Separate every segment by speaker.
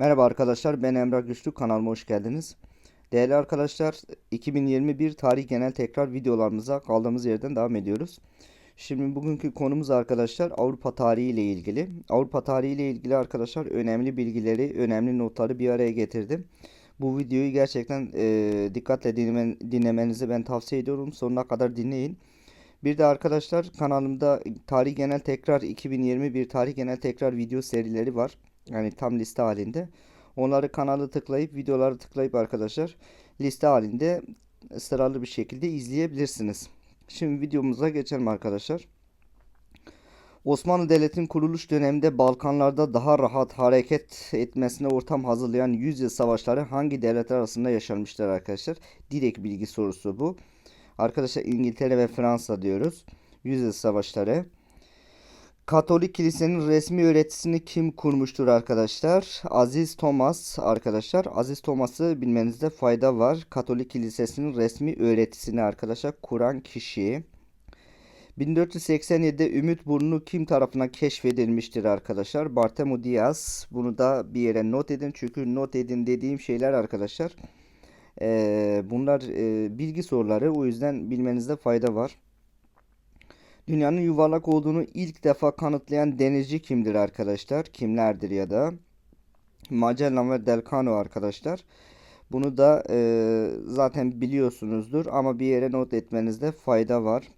Speaker 1: Merhaba arkadaşlar, ben Emrah Güçlü, kanalıma hoş geldiniz. Değerli arkadaşlar, 2021 tarih genel tekrar videolarımıza kaldığımız yerden devam ediyoruz. Şimdi bugünkü konumuz arkadaşlar Avrupa tarihi ile ilgili. Avrupa tarihi ile ilgili arkadaşlar önemli bilgileri, önemli notları bir araya getirdim. Bu videoyu gerçekten e, dikkatle dinlemen, dinlemenizi ben tavsiye ediyorum. Sonuna kadar dinleyin. Bir de arkadaşlar kanalımda tarih genel tekrar 2021 tarih genel tekrar video serileri var. Yani tam liste halinde. Onları kanalı tıklayıp videoları tıklayıp arkadaşlar liste halinde sıralı bir şekilde izleyebilirsiniz. Şimdi videomuza geçelim arkadaşlar. Osmanlı Devleti'nin kuruluş döneminde Balkanlarda daha rahat hareket etmesine ortam hazırlayan yüzyıl savaşları hangi devletler arasında yaşanmıştır arkadaşlar? Direkt bilgi sorusu bu. Arkadaşlar İngiltere ve Fransa diyoruz. Yüzyıl savaşları. Katolik kilisenin resmi öğretisini kim kurmuştur arkadaşlar? Aziz Thomas arkadaşlar. Aziz Thomas'ı bilmenizde fayda var. Katolik kilisesinin resmi öğretisini arkadaşlar kuran kişi. 1487'de Ümit Burnu kim tarafından keşfedilmiştir arkadaşlar? Bartemu Diaz. Bunu da bir yere not edin. Çünkü not edin dediğim şeyler arkadaşlar. Ee, bunlar e, bilgi soruları. O yüzden bilmenizde fayda var. Dünyanın yuvarlak olduğunu ilk defa kanıtlayan denizci kimdir arkadaşlar? Kimlerdir ya da? Magellan ve Delcano arkadaşlar. Bunu da e, zaten biliyorsunuzdur ama bir yere not etmenizde fayda var.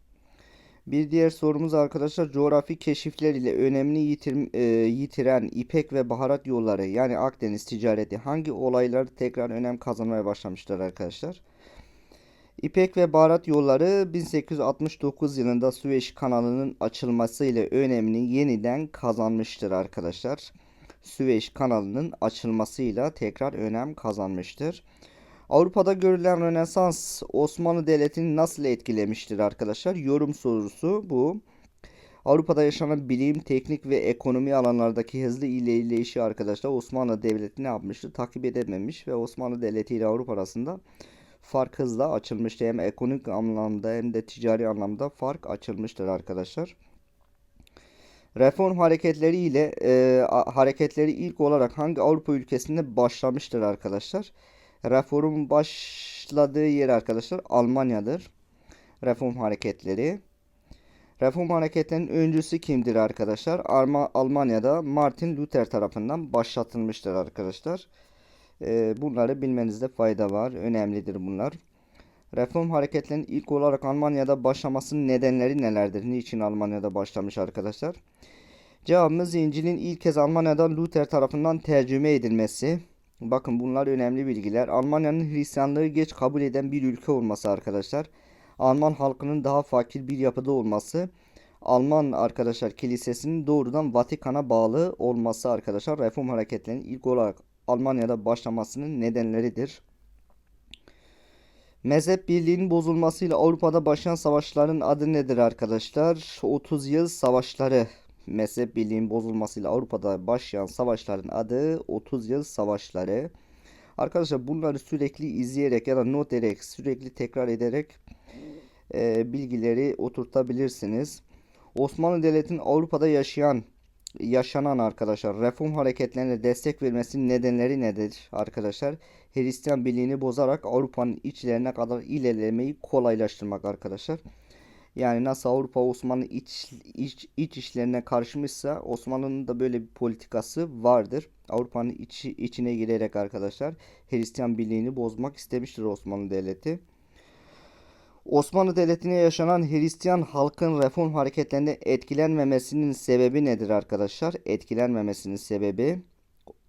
Speaker 1: Bir diğer sorumuz arkadaşlar coğrafi keşifler ile önemli yitir, e, yitiren İpek ve baharat yolları yani Akdeniz ticareti hangi olaylar tekrar önem kazanmaya başlamışlar arkadaşlar? İpek ve baharat yolları 1869 yılında Süveyş kanalının açılması ile önemini yeniden kazanmıştır arkadaşlar. Süveyş kanalının açılmasıyla tekrar önem kazanmıştır. Avrupa'da görülen Rönesans Osmanlı Devleti'ni nasıl etkilemiştir arkadaşlar? Yorum sorusu bu. Avrupa'da yaşanan bilim, teknik ve ekonomi alanlardaki hızlı ilerleyişi arkadaşlar Osmanlı Devleti ne yapmıştır? Takip edememiş ve Osmanlı Devleti ile Avrupa arasında fark hızla açılmıştır. Hem ekonomik anlamda hem de ticari anlamda fark açılmıştır arkadaşlar. Reform hareketleri ile e, hareketleri ilk olarak hangi Avrupa ülkesinde başlamıştır arkadaşlar? Reform başladığı yer arkadaşlar Almanya'dır. Reform hareketleri. Reform hareketlerinin öncüsü kimdir arkadaşlar? Almanya'da Martin Luther tarafından başlatılmıştır arkadaşlar. Ee, bunları bilmenizde fayda var. Önemlidir bunlar. Reform hareketlerinin ilk olarak Almanya'da başlamasının nedenleri nelerdir? Niçin Almanya'da başlamış arkadaşlar? Cevabımız İncil'in ilk kez Almanya'da Luther tarafından tercüme edilmesi. Bakın bunlar önemli bilgiler. Almanya'nın Hristiyanlığı geç kabul eden bir ülke olması arkadaşlar. Alman halkının daha fakir bir yapıda olması. Alman arkadaşlar kilisesinin doğrudan Vatikan'a bağlı olması arkadaşlar reform hareketlerinin ilk olarak Almanya'da başlamasının nedenleridir. Mezhep birliğinin bozulmasıyla Avrupa'da başlayan savaşların adı nedir arkadaşlar? 30 yıl savaşları. Mezhep birliğinin bozulmasıyla Avrupa'da başlayan savaşların adı 30 yıl savaşları. Arkadaşlar bunları sürekli izleyerek ya da not ederek sürekli tekrar ederek e, bilgileri oturtabilirsiniz. Osmanlı Devleti'nin Avrupa'da yaşayan yaşanan arkadaşlar reform hareketlerine destek vermesinin nedenleri nedir arkadaşlar? Hristiyan birliğini bozarak Avrupa'nın içlerine kadar ilerlemeyi kolaylaştırmak arkadaşlar. Yani nasıl Avrupa Osmanlı iç, iç, iç işlerine karışmışsa Osmanlı'nın da böyle bir politikası vardır. Avrupa'nın içi, içine girerek arkadaşlar Hristiyan birliğini bozmak istemiştir Osmanlı Devleti. Osmanlı Devleti'ne yaşanan Hristiyan halkın reform hareketlerinde etkilenmemesinin sebebi nedir arkadaşlar? Etkilenmemesinin sebebi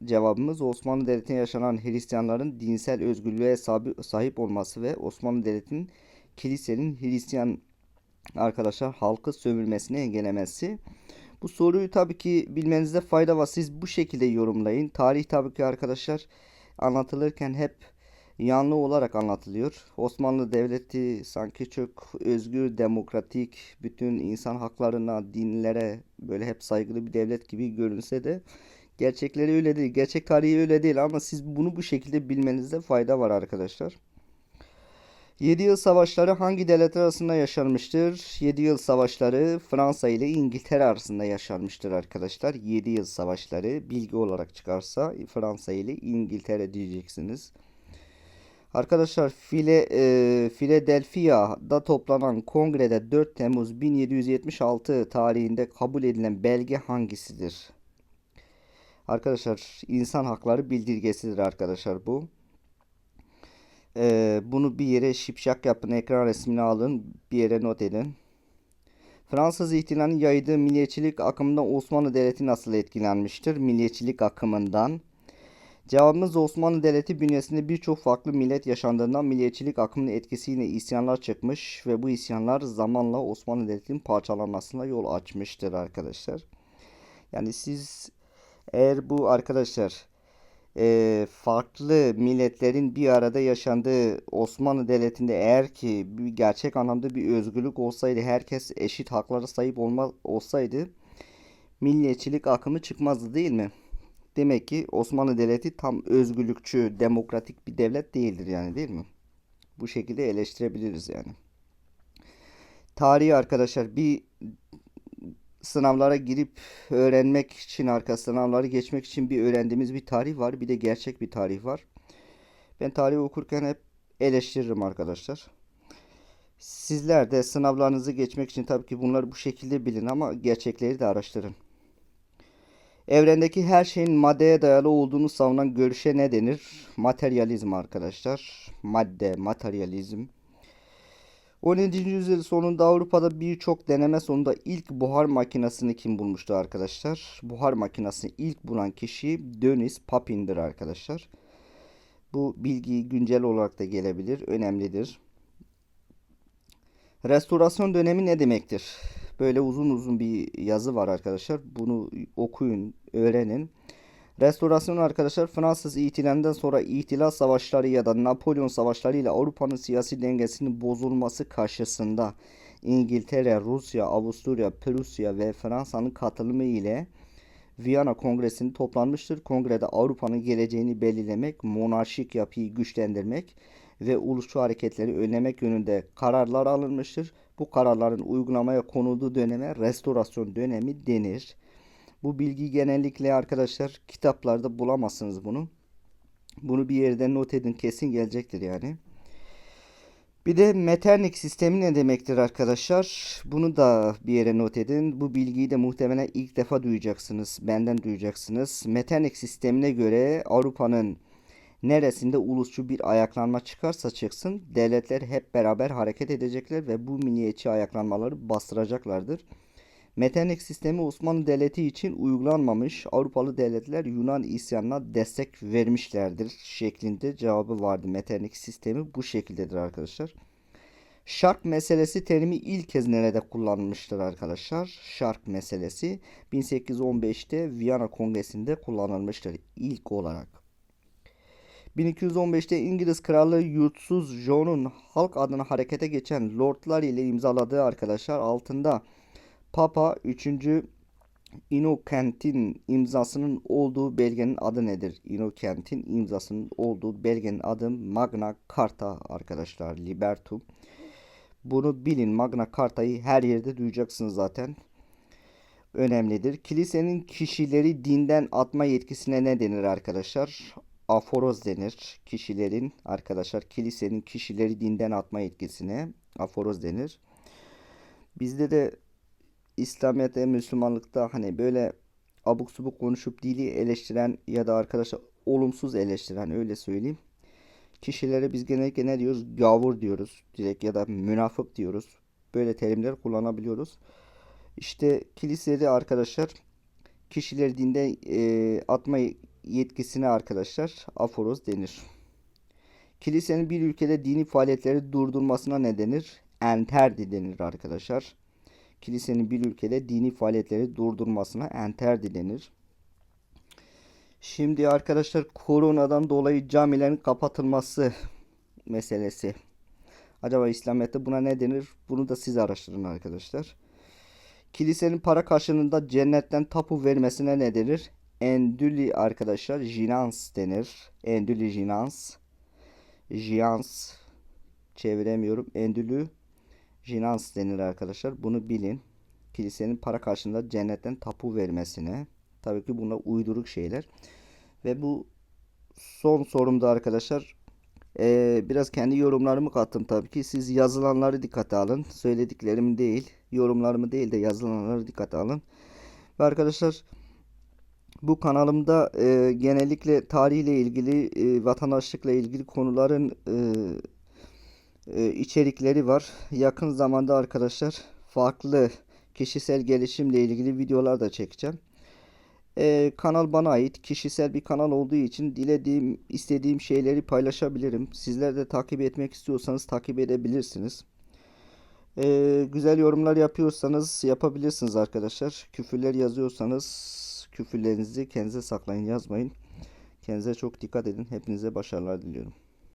Speaker 1: cevabımız Osmanlı Devleti'ne yaşanan Hristiyanların dinsel özgürlüğe sahip olması ve Osmanlı Devleti'nin kilisenin Hristiyan arkadaşlar halkı sömürmesini engellemesi. Bu soruyu tabii ki bilmenizde fayda var. Siz bu şekilde yorumlayın. Tarih tabii ki arkadaşlar anlatılırken hep yanlı olarak anlatılıyor. Osmanlı Devleti sanki çok özgür, demokratik, bütün insan haklarına, dinlere böyle hep saygılı bir devlet gibi görünse de gerçekleri öyle değil. Gerçek tarihi öyle değil ama siz bunu bu şekilde bilmenizde fayda var arkadaşlar. 7 yıl savaşları hangi devletler arasında yaşanmıştır? 7 yıl savaşları Fransa ile İngiltere arasında yaşanmıştır arkadaşlar. 7 yıl savaşları bilgi olarak çıkarsa Fransa ile İngiltere diyeceksiniz. Arkadaşlar File, e, Philadelphia'da toplanan kongrede 4 Temmuz 1776 tarihinde kabul edilen belge hangisidir? Arkadaşlar insan hakları bildirgesidir arkadaşlar bu. Ee, bunu bir yere şipşak yapın. Ekran resmini alın. Bir yere not edin. Fransız ihtilalinin yaydığı milliyetçilik akımından Osmanlı Devleti nasıl etkilenmiştir? Milliyetçilik akımından. Cevabımız Osmanlı Devleti bünyesinde birçok farklı millet yaşandığından milliyetçilik akımının etkisiyle isyanlar çıkmış ve bu isyanlar zamanla Osmanlı Devleti'nin parçalanmasına yol açmıştır arkadaşlar. Yani siz eğer bu arkadaşlar e, farklı milletlerin bir arada yaşandığı Osmanlı Devleti'nde eğer ki bir gerçek anlamda bir özgürlük olsaydı, herkes eşit haklara sahip olma, olsaydı milliyetçilik akımı çıkmazdı değil mi? Demek ki Osmanlı Devleti tam özgürlükçü, demokratik bir devlet değildir yani değil mi? Bu şekilde eleştirebiliriz yani. Tarihi arkadaşlar bir sınavlara girip öğrenmek için arka sınavları geçmek için bir öğrendiğimiz bir tarih var. Bir de gerçek bir tarih var. Ben tarihi okurken hep eleştiririm arkadaşlar. Sizler de sınavlarınızı geçmek için tabii ki bunları bu şekilde bilin ama gerçekleri de araştırın. Evrendeki her şeyin maddeye dayalı olduğunu savunan görüşe ne denir? Materyalizm arkadaşlar. Madde, materyalizm. 17. yüzyıl sonunda Avrupa'da birçok deneme sonunda ilk buhar makinesini kim bulmuştu arkadaşlar? Buhar makinesini ilk bulan kişi Dönis Papin'dir arkadaşlar. Bu bilgi güncel olarak da gelebilir, önemlidir. Restorasyon dönemi ne demektir? Böyle uzun uzun bir yazı var arkadaşlar. Bunu okuyun, öğrenin. Restorasyon arkadaşlar Fransız ihtilalinden sonra ihtilal savaşları ya da Napolyon savaşları ile Avrupa'nın siyasi dengesinin bozulması karşısında İngiltere, Rusya, Avusturya, Prusya ve Fransa'nın katılımı ile Viyana Kongresi'ni toplanmıştır. Kongrede Avrupa'nın geleceğini belirlemek, monarşik yapıyı güçlendirmek ve ulusçu hareketleri önlemek yönünde kararlar alınmıştır. Bu kararların uygulamaya konulduğu döneme restorasyon dönemi denir. Bu bilgi genellikle arkadaşlar kitaplarda bulamazsınız bunu. Bunu bir yerden not edin kesin gelecektir yani. Bir de Metternich sistemi ne demektir arkadaşlar? Bunu da bir yere not edin. Bu bilgiyi de muhtemelen ilk defa duyacaksınız. Benden duyacaksınız. Metternich sistemine göre Avrupa'nın neresinde ulusçu bir ayaklanma çıkarsa çıksın devletler hep beraber hareket edecekler ve bu milliyetçi ayaklanmaları bastıracaklardır. Metternich sistemi Osmanlı Devleti için uygulanmamış. Avrupalı devletler Yunan isyanına destek vermişlerdir şeklinde cevabı vardı. Metternich sistemi bu şekildedir arkadaşlar. Şark meselesi terimi ilk kez nerede kullanılmıştır arkadaşlar? Şark meselesi 1815'te Viyana Kongresi'nde kullanılmıştır ilk olarak. 1215'te İngiliz Kralı Yurtsuz John'un halk adına harekete geçen lordlar ile imzaladığı arkadaşlar altında Papa 3. Innocent'in imzasının olduğu belgenin adı nedir? Innocent'in imzasının olduğu belgenin adı Magna Carta arkadaşlar. Libertum. Bunu bilin. Magna Carta'yı her yerde duyacaksınız zaten. Önemlidir. Kilisenin kişileri dinden atma yetkisine ne denir arkadaşlar? Aforoz denir. Kişilerin arkadaşlar kilisenin kişileri dinden atma yetkisine aforoz denir. Bizde de İslamiyet'te, Müslümanlıkta hani böyle abuk subuk konuşup dili eleştiren ya da arkadaşlar olumsuz eleştiren öyle söyleyeyim. Kişilere biz genellikle ne diyoruz? Gavur diyoruz direkt ya da münafık diyoruz. Böyle terimler kullanabiliyoruz. İşte kilisede arkadaşlar kişileri dinde e, atma yetkisine arkadaşlar aforoz denir. Kilisenin bir ülkede dini faaliyetleri durdurmasına ne denir? Enterdi denir arkadaşlar kilisenin bir ülkede dini faaliyetleri durdurmasına enterdi denir. Şimdi arkadaşlar koronadan dolayı camilerin kapatılması meselesi. Acaba İslamiyet'te buna ne denir? Bunu da siz araştırın arkadaşlar. Kilisenin para karşılığında cennetten tapu vermesine ne denir? Endüli arkadaşlar jinans denir. Endüli jinans. Jinans çeviremiyorum. Endülü jinans denir arkadaşlar. Bunu bilin. Kilisenin para karşılığında cennetten tapu vermesine. Tabii ki bunlar uyduruk şeyler. Ve bu son sorumda arkadaşlar ee, biraz kendi yorumlarımı kattım tabii ki. Siz yazılanları dikkate alın. Söylediklerimi değil, yorumlarımı değil de yazılanları dikkate alın. Ve arkadaşlar bu kanalımda e, genellikle tarihle ilgili, e, vatandaşlıkla ilgili konuların e, e, içerikleri var. Yakın zamanda arkadaşlar farklı kişisel gelişimle ilgili videolar da çekeceğim. Ee, kanal bana ait. Kişisel bir kanal olduğu için dilediğim, istediğim şeyleri paylaşabilirim. Sizler de takip etmek istiyorsanız takip edebilirsiniz. Ee, güzel yorumlar yapıyorsanız yapabilirsiniz arkadaşlar. Küfürler yazıyorsanız küfürlerinizi kendinize saklayın yazmayın. Kendinize çok dikkat edin. Hepinize başarılar diliyorum.